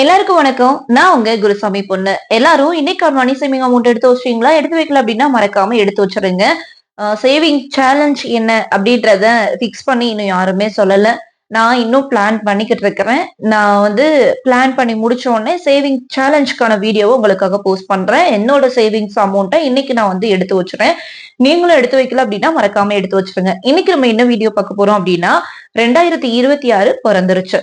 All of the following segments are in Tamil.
எல்லாருக்கும் வணக்கம். நான் உங்க குருசாமி பொண்ணு. எல்லாரும் இன்னைக்கு மணி சேவிங் அமௌண்ட் எடுத்து வச்சிங்களா எடுத்து வைக்கல அப்படின்னா மறக்காம எடுத்து வச்சிருங்க. சேவிங் சேலஞ்ச் என்ன அப்படின்றத ஃபிக்ஸ் பண்ணி இன்னும் யாருமே சொல்லல. நான் இன்னும் பிளான் பண்ணிக்கிட்டு இருக்கிறேன். நான் வந்து பிளான் பண்ணி முடிச்ச உடனே சேவிங் சேலஞ்சுக்கான வீடியோவை உங்களுக்காக போஸ்ட் பண்றேன். என்னோட சேவிங்ஸ் அமௌண்ட்டை இன்னைக்கு நான் வந்து எடுத்து வச்சுறேன். நீங்களும் எடுத்து வைக்கல அப்படின்னா மறக்காம எடுத்து வச்சிருங்க. இன்னைக்கு நம்ம என்ன வீடியோ பார்க்க போறோம் அப்படின்னா ரெண்டாயிரத்தி இருபத்தி ஆறு பிறந்துருச்சு.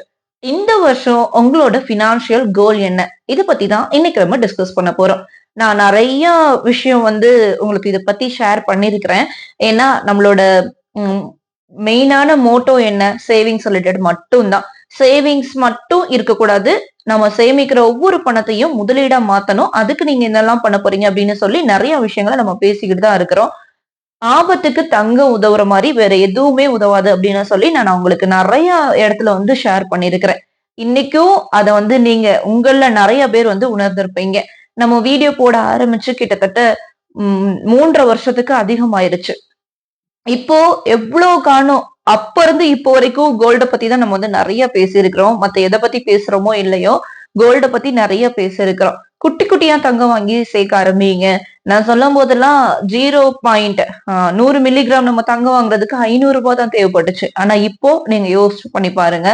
இந்த வருஷம் உங்களோட ஃபினான்ஷியல் கோல் என்ன? இதை பத்தி தான் இன்னைக்கு நம்ம டிஸ்கஸ் பண்ண போறோம். நான் நிறைய விஷயம் வந்து உங்களுக்கு இதை பத்தி ஷேர் பண்ணிருக்கிறேன். ஏன்னா நம்மளோட மெயினான மோட்டோ என்ன? சேவிங்ஸ் ரிலேட்டட் மட்டும்தான் சேவிங்ஸ் மட்டும் இருக்கக்கூடாது. நம்ம சேமிக்கிற ஒவ்வொரு பணத்தையும் முதலீடா மாத்தணும். அதுக்கு நீங்க என்னெல்லாம் பண்ண போறீங்க அப்படின்னு சொல்லி நிறைய விஷயங்களை நம்ம பேசிக்கிட்டு தான் இருக்கிறோம். ஆபத்துக்கு தங்கம் உதவுற மாதிரி வேற எதுவுமே உதவாது அப்படின்னு சொல்லி நான் உங்களுக்கு நிறைய இடத்துல வந்து ஷேர் பண்ணிருக்கிறேன் இன்னைக்கும் அதை வந்து நீங்க உங்கள நிறைய பேர் வந்து உணர்ந்திருப்பீங்க. நம்ம வீடியோ போட ஆரம்பிச்சு கிட்டத்தட்ட மூன்றரை வருஷத்துக்கு அதிகமாயிருச்சு. இப்போ எவ்வளவு காணும். அப்ப இருந்து இப்போ வரைக்கும் கோல்ட பத்தி தான் நம்ம வந்து நிறைய பேசியிருக்கிறோம். மத்த எதை பத்தி பேசுறோமோ இல்லையோ கோல்ட பத்தி நிறைய பேசியிருக்கிறோம். குட்டி குட்டியா தங்கம் வாங்கி சேர்க்க ஆரம்பிங்க. நான் சொல்லும் போதெல்லாம் ஜீரோ பாயிண்ட் நூறு மில்லிகிராம் நம்ம தங்கம் வாங்குறதுக்கு ஐநூறு ரூபாய் தான் தேவைப்பட்டுச்சு. ஆனா இப்போ நீங்க யோசிச்சு பண்ணி பாருங்க.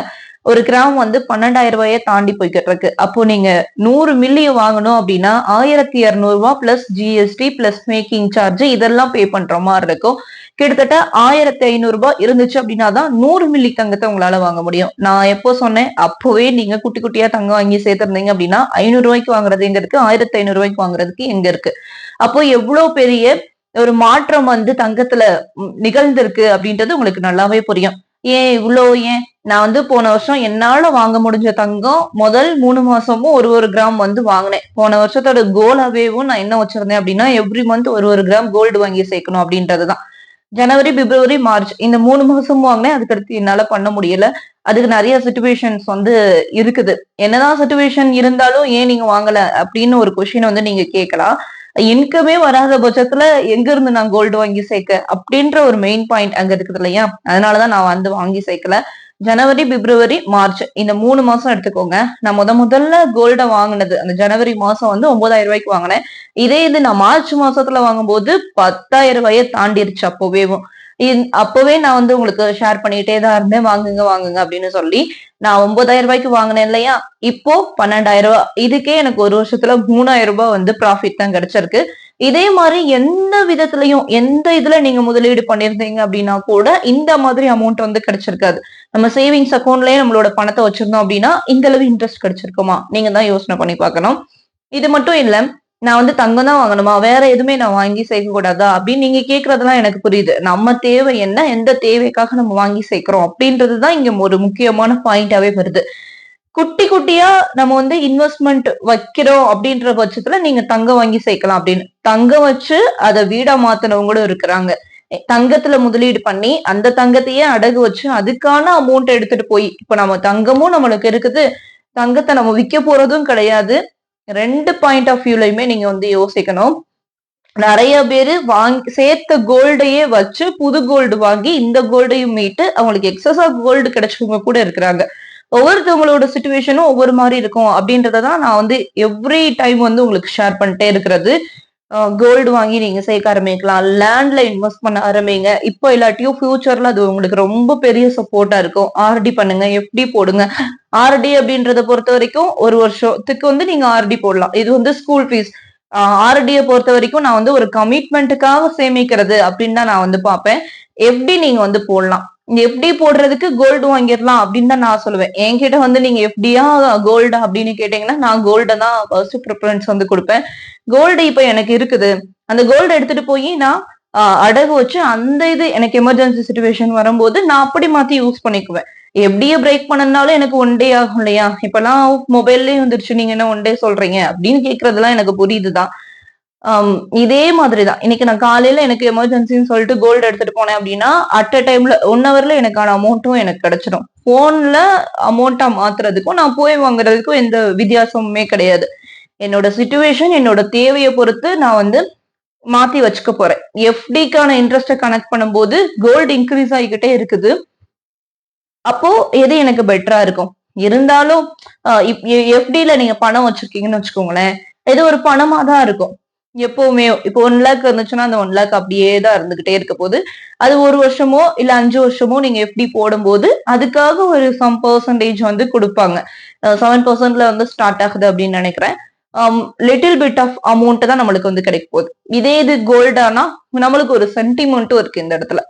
ஒரு கிராம் வந்து பன்னெண்டாயிரம் ரூபாயை தாண்டி போய்கிட்டு இருக்கு அப்போ நீங்க நூறு மில்லியை வாங்கணும் அப்படின்னா ஆயிரத்தி இருநூறு ரூபாய் plus GST plus making charge இதெல்லாம் பே பண்ற மாதிரி இருக்கும். கிட்டத்தட்ட ஆயிரத்தி ஐநூறு ரூபாய் இருந்துச்சு அப்படின்னா தான் நூறு மில்லி தங்கத்தை உங்களால வாங்க முடியும். நான் எப்போ சொன்னேன்? அப்போவே நீங்க குட்டி குட்டியா தங்கம் வாங்கி சேர்த்திருந்தீங்க அப்படின்னா ஐநூறு ரூபாய்க்கு வாங்குறது எங்க இருக்கு ஆயிரத்தி ஐநூறு ரூபாய்க்கு வாங்குறதுக்கு எங்க இருக்கு. அப்போ எவ்வளவு பெரிய ஒரு மாற்றம் வந்து தங்கத்துல நிகழ்ந்திருக்கு அப்படின்றது உங்களுக்கு நல்லாவே புரியும். ஏன் இவ்வளோ ஏன்? நான் வந்து போன வருஷம் என்னால வாங்க முடிஞ்ச தங்கம் முதல் மூணு மாசமும் ஒரு ஒரு கிராம் வந்து வாங்கினேன். போன வருஷத்தோட கோலாவேவும் நான் என்ன வச்சிருந்தேன் அப்படின்னா எவ்ரி மந்த் ஒரு ஒரு கிராம் கோல்டு வாங்கி சேர்க்கணும் அப்படின்றதுதான். ஜனவரி பிப்ரவரி மார்ச் இந்த மூணு மாசமும் வாங்கினேன் அதுக்கடுத்து என்னால பண்ண முடியல. அதுக்கு நிறைய சுச்சுவேஷன்ஸ் வந்து இருக்குது. என்னதான் சுச்சுவேஷன் இருந்தாலும் ஏன் நீங்க வாங்கல அப்படின்னு ஒரு கொஸ்டின் வந்து நீங்க கேட்கலாம். இன்கமே வராத பட்சத்துல எங்க இருந்து நான் கோல்டு வாங்கி சேர்க்க அப்படின்ற ஒரு மெயின் பாயிண்ட் அங்க இருக்குது இல்லையா? அதனாலதான் நான் வந்து வாங்கி சேர்க்கல. ஜனவரி பிப்ரவரி மார்ச் இந்த மூணு மாசம் எடுத்துக்கோங்க. நான் முத முதல்ல கோல்ட வாங்கினது அந்த ஜனவரி மாசம் வந்து ஒன்பதாயிரம் ரூபாய்க்கு வாங்கினேன். இதே இது நான் மார்ச் மாசத்துல வாங்கும்போது பத்தாயிரம் ரூபாயை தாண்டிருச்சு அப்போவேவும் அப்பவே நான் வந்து உங்களுக்கு ஷேர் பண்ணிட்டே தான் இருந்தேன். வாங்குங்க வாங்குங்க அப்படின்னு சொல்லி நான் ஒன்பதாயிரம் ரூபாய்க்கு வாங்கினேன் இல்லையா? இப்போ பன்னெண்டாயிரம் ரூபாய். இதுக்கே எனக்கு ஒரு வருஷத்துல மூணாயிரம் ரூபாய் வந்து ப்ராஃபிட் தான் கிடைச்சிருக்கு. இதே மாதிரி எந்த விதத்துலயும் எந்த இதுல நீங்க முதலீடு பண்ணிருந்தீங்க அப்படின்னா கூட இந்த மாதிரி அமௌண்ட் வந்து கிடைச்சிருக்காது. நம்ம சேவிங்ஸ் அக்கௌண்ட்லயே நம்மளோட பணத்தை வச்சிருந்தோம் அப்படின்னா இந்த அளவு இன்ட்ரெஸ்ட் கிடைச்சிருக்குமா? நீங்க தான் யோசனை பண்ணி பார்க்கணும். இது மட்டும் இல்ல நான் வந்து தங்கம் தான் வாங்கணுமா? வேற எதுவுமே நான் வாங்கி சேர்க்க கூடாதா அப்படின்னு நீங்க கேக்குறதெல்லாம் எனக்கு புரியுது. நம்ம தேவை என்ன? எந்த தேவைக்காக நம்ம வாங்கி சேர்க்கிறோம்? அப்படின்றதுதான் இங்க ஒரு முக்கியமான பாயிண்டாவே வருது. குட்டி குட்டியா நம்ம வந்து இன்வெஸ்ட்மெண்ட் வைக்கிறோம் அப்படின்ற பட்சத்துல நீங்க தங்கம் வாங்கி சேர்க்கலாம் அப்படின்னு. தங்கம் வச்சு அதை வீடா மாத்தினவங்களும் இருக்கிறாங்க. தங்கத்துல முதலீடு பண்ணி அந்த தங்கத்தையே அடகு வச்சு அதுக்கான அமௌண்ட் எடுத்துட்டு போய் இப்ப நம்ம தங்கமும் நம்மளுக்கு இருக்குது. தங்கத்தை நம்ம விற்க போறதும் கிடையாது. ரெண்டு பாயிண்ட் ஆஃப் வியூலையுமே நீங்க வந்து யோசிக்கணும். நிறைய பேரு வாங்கி சேர்த்த கோல்டையே வச்சு புது கோல்டு வாங்கி இந்த கோல்டையும் மீட்டு அவங்களுக்கு எக்ஸஸா கோல்டு கிடைச்சவங்க கூட இருக்கிறாங்க. ஒவ்வொருத்தவங்களோட சுச்சுவேஷனும் ஒவ்வொரு மாதிரி இருக்கும். அப்படின்றத தான் நான் வந்து எவ்ரி டைம் வந்து உங்களுக்கு ஷேர் பண்ணிட்டே இருக்கிறது. கோல்டு வாங்கி நீங்க சேர்க்க ஆரம்பிக்கலாம். லேண்ட்ல இன்வெஸ்ட் பண்ண ஆரம்பிங்க. இப்போ இல்லாட்டியும் ஃபியூச்சர்ல அது உங்களுக்கு ரொம்ப பெரிய சப்போர்ட்டா இருக்கும். ஆர்டி பண்ணுங்க எஃப்டி போடுங்க. ஆர்டி அப்படின்றத பொறுத்த வரைக்கும் ஒரு வருஷத்துக்கு வந்து நீங்க ஆர்டி போடலாம். இது வந்து ஸ்கூல் ஃபீஸ் ஆர்டியை பொறுத்த வரைக்கும் நான் வந்து ஒரு கமிட்மெண்ட்டுக்காக சேமிக்கிறது அப்படின்னு தான் நான் வந்து பார்ப்பேன். எப்படி நீங்க வந்து போடலாம். எஃப்டி போடுறதுக்கு கோல்டு வாங்கிடலாம் அப்படின்னு தான் நான் சொல்லுவேன். என்கிட்ட வந்து நீங்க எஃப்டியா கோல்டு அப்படின்னு கேட்டீங்கன்னா நான் கோல்டை தான் ஃபர்ஸ்ட் ப்ரிஃபரன்ஸ் வந்து கொடுப்பேன். கோல்டு இப்ப எனக்கு இருக்குது. அந்த கோல்டு எடுத்துட்டு போய் நான் அடகு வச்சு அந்த இது எனக்கு எமர்ஜென்சி சுச்சுவேஷன் வரும்போது நான் அப்படி மாத்தி யூஸ் பண்ணிக்குவேன். எப்படியே பிரேக் பண்ணனாலும் எனக்கு ஒன் டே ஆகும் இல்லையா? இப்பெல்லாம் மொபைல்லயே வந்துருச்சு. நீங்க என்ன ஒன் டே சொல்றீங்க? அப்படின்னு கேக்குறதுலாம் எனக்கு புரியுதுதான். Um, இதே மாதிரி தான் இன்னைக்கு நான் காலையில எனக்கு எமர்ஜென்சின்னு சொல்லிட்டு கோல்டு எடுத்துட்டு போனேன் அப்படின்னா அட் அ டைம்ல ஒன் ஹவர்ல எனக்கான அமௌண்ட்டும் எனக்கு கிடைச்சிடும் போன்ல அமௌண்ட்டா மாத்துறதுக்கும் நான் போய் வாங்குறதுக்கும் எந்த வித்தியாசமுமே கிடையாது. என்னோட சுச்சுவேஷன் என்னோட தேவையை பொறுத்து நான் வந்து மாத்தி வச்சுக்க போறேன். எஃப்டிக்கான இன்ட்ரெஸ்ட கனெக்ட் பண்ணும்போது கோல்டு இன்க்ரீஸ் ஆகிக்கிட்டே இருக்குது. அப்போ எது எனக்கு பெட்டரா இருக்கும்? இருந்தாலும் எஃப்டில நீங்க பணம் வச்சிருக்கீங்கன்னு வச்சுக்கோங்களேன் இது ஒரு பணமா தான் இருக்கும். எப்பவுமே இப்போ ஒன் லேக் இருந்துச்சுன்னா அந்த ஒன் லேக் அப்படியே தான் இருந்துகிட்டே இருக்க போது அது ஒரு வருஷமோ இல்ல அஞ்சு வருஷமோ நீங்க எப்படி போடும்போது அதுக்காக ஒரு சம் பர்சன்டேஜ் வந்து கொடுப்பாங்க. செவன் பர்சன்ட்ல வந்து ஸ்டார்ட் ஆகுது அப்படின்னு நினைக்கிறேன். லிட்டில் பிட் ஆஃப் அமௌண்ட் தான் நம்மளுக்கு வந்து கிடைக்க போகுது. இதே இது கோல்டானா நம்மளுக்கு ஒரு சென்டிமெண்ட்டும் இருக்கு இந்த இடத்துல.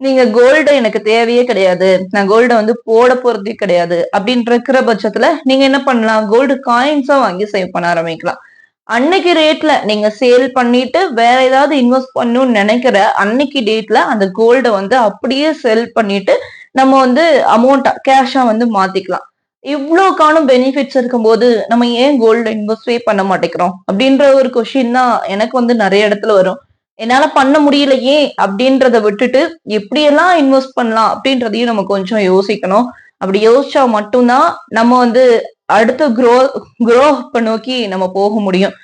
நீங்க கோல்டு எனக்கு தேவையே கிடையாது. நான் கோல்டை வந்து போட போறதே கிடையாது. அப்படின்ற இருக்கிற பட்சத்துல நீங்க என்ன பண்ணலாம்? கோல்டு காயின்ஸா வாங்கி சேவ் பண்ண ஆரம்பிக்கலாம். அன்னைக்கு ரேட்ல நீங்க சேல் பண்ணிட்டு வேற ஏதாவது இன்வெஸ்ட் பண்ணணும்னு நினைக்கிற அன்னைக்கு டேட்ல அந்த கோல்டை வந்து அப்படியே செல் பண்ணிட்டு நம்ம வந்து அமௌண்ட்டா கேஷா வந்து மாத்திக்கலாம். இவ்வளோக்கான பெனிஃபிட்ஸ் இருக்கும்போது நம்ம ஏன் கோல்டு இன்வெஸ்டே பண்ண மாட்டேங்கிறோம்? அப்படின்ற ஒரு கொஷின் தான் எனக்கு வந்து நிறைய இடத்துல வரும். என்னால பண்ண முடியலையே அப்படின்றத விட்டுட்டு எப்படியெல்லாம் இன்வெஸ்ட் பண்ணலாம் அப்படின்றதையும் நம்ம கொஞ்சம் யோசிக்கணும். அப்படி யோசிச்சா மட்டும்தான் நம்ம வந்து அடுத்த குரோ குரோ அப்ப நோக்கி நம்ம போக முடியும்.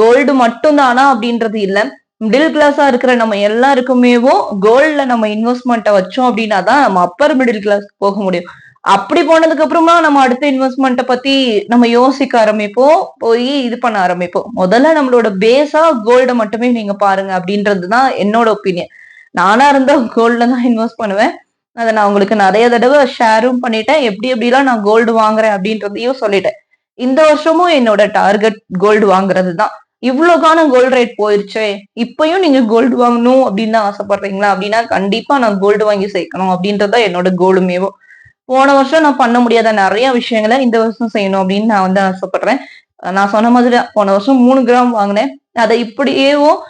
கோல்டு மட்டும்தானா அப்படின்றது இல்ல. மிடில் கிளாஸா இருக்கிற நம்ம எல்லாருக்குமேவும் கோல்ட்ல நம்ம இன்வெஸ்ட்மெண்ட்டை வச்சோம் அப்படின்னா தான் நம்ம அப்பர் மிடில் கிளாஸ்க்கு போக முடியும். அப்படி போனதுக்கு அப்புறமா நம்ம அடுத்த இன்வெஸ்ட்மெண்ட்டை பத்தி நம்ம யோசிக்க ஆரம்பிப்போம். போய் இது பண்ண ஆரம்பிப்போம். முதல்ல நம்மளோட பேஸா கோல்டை மட்டுமே நீங்க பாருங்க அப்படின்றது தான் என்னோட ஒப்பீனியன் நானா இருந்தா கோல்ட்ல தான் இன்வெஸ்ட் பண்ணுவேன். அதை நான் உங்களுக்கு நிறைய தடவை ஷேரும் பண்ணிட்டேன். எப்படி எப்படிலாம் நான் கோல்டு வாங்குறேன் அப்படின்றதையும் சொல்லிட்டேன். இந்த வருஷமும் என்னோட டார்கெட் கோல்டு வாங்குறது தான். இவ்வளோக்கான கோல்டு ரேட் போயிருச்சே. இப்பயும் நீங்க கோல்டு வாங்கணும் அப்படின்னு தான் ஆசைப்படுறீங்களா? அப்படின்னா கண்டிப்பா நான் கோல்டு வாங்கி சேர்க்கணும் அப்படின்றதான் என்னோட கோலுமேவும் போன வருஷம் நான் பண்ண முடியாத நிறைய விஷயங்களை இந்த வருஷம் செய்யணும் அப்படின்னு நான் வந்து ஆசைப்படுறேன். நான் சொன்ன மாதிரி போன வருஷம் மூணு கிராம் வாங்கினேன். அதை இப்படியேவும்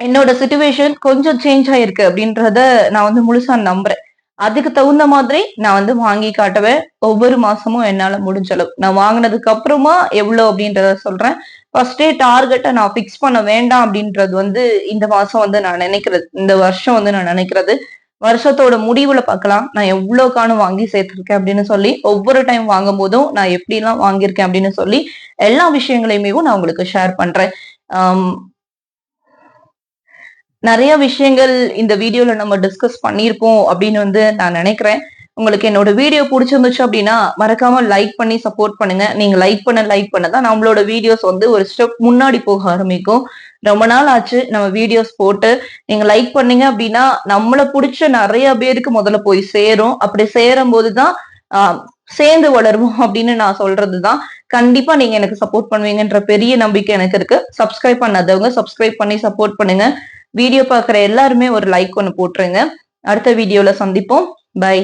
என்னோட சுச்சுவேஷன் கொஞ்சம் சேஞ்ச் ஆயிருக்கு அப்படின்றத நான் வந்து முழுசா நம்புறேன். அதுக்கு தகுந்த மாதிரி நான் வந்து வாங்கி காட்டுவேன். ஒவ்வொரு மாசமும் என்னால முடிஞ்ச அளவு. நான் வாங்கினதுக்கு அப்புறமா எவ்வளவு அப்படின்றத சொல்றேன். ஃபர்ஸ்டே டார்கெட்டை நான் ஃபிக்ஸ் பண்ண வேண்டாம் அப்படின்றது வந்து இந்த மாசம் வந்து நான் நினைக்கிறது. இந்த வருஷம் வந்து நான் நினைக்கிறது. வருஷத்தோட முடிவுல பார்க்கலாம். நான் எவ்வளவு காணும் வாங்கி சேர்த்திருக்கேன் அப்படின்னு சொல்லி ஒவ்வொரு டைம் வாங்கும் போதும் நான் எப்படி எல்லாம் வாங்கியிருக்கேன் அப்படின்னு சொல்லி எல்லா விஷயங்களையுமே நான் உங்களுக்கு ஷேர் பண்றேன். நிறைய விஷயங்கள் இந்த வீடியோல நம்ம டிஸ்கஸ் பண்ணியிருப்போம் அப்படின்னு வந்து நான் நினைக்கிறேன். உங்களுக்கு என்னோட வீடியோ பிடிச்சிருந்துச்சு அப்படின்னா மறக்காம லைக் பண்ணி சப்போர்ட் பண்ணுங்க. நீங்க லைக் பண்ண லைக் பண்ண தான் நம்மளோட வீடியோஸ் வந்து ஒரு ஸ்டெப் முன்னாடி போக ஆரம்பிக்கும். ரொம்ப நாள் ஆச்சு நம்ம வீடியோஸ் போட்டு. நீங்க லைக் பண்ணீங்க அப்படின்னா நம்மளை பிடிச்ச நிறைய பேருக்கு முதல்ல போய் சேரும். அப்படி சேரும் போதுதான் சேர்ந்து வளருவோம் அப்படின்னு நான் சொல்றதுதான் கண்டிப்பா நீங்க எனக்கு சப்போர்ட் பண்ணுவீங்கன்ற பெரிய நம்பிக்கை எனக்கு இருக்கு. சப்ஸ்கிரைப் பண்ணாதவங்க சப்ஸ்கிரைப் பண்ணி சப்போர்ட் பண்ணுங்க. வீடியோ பார்க்குற எல்லாருமே ஒரு லைக் ஒன்று போட்டுருங்க. அடுத்த வீடியோல சந்திப்போம். பை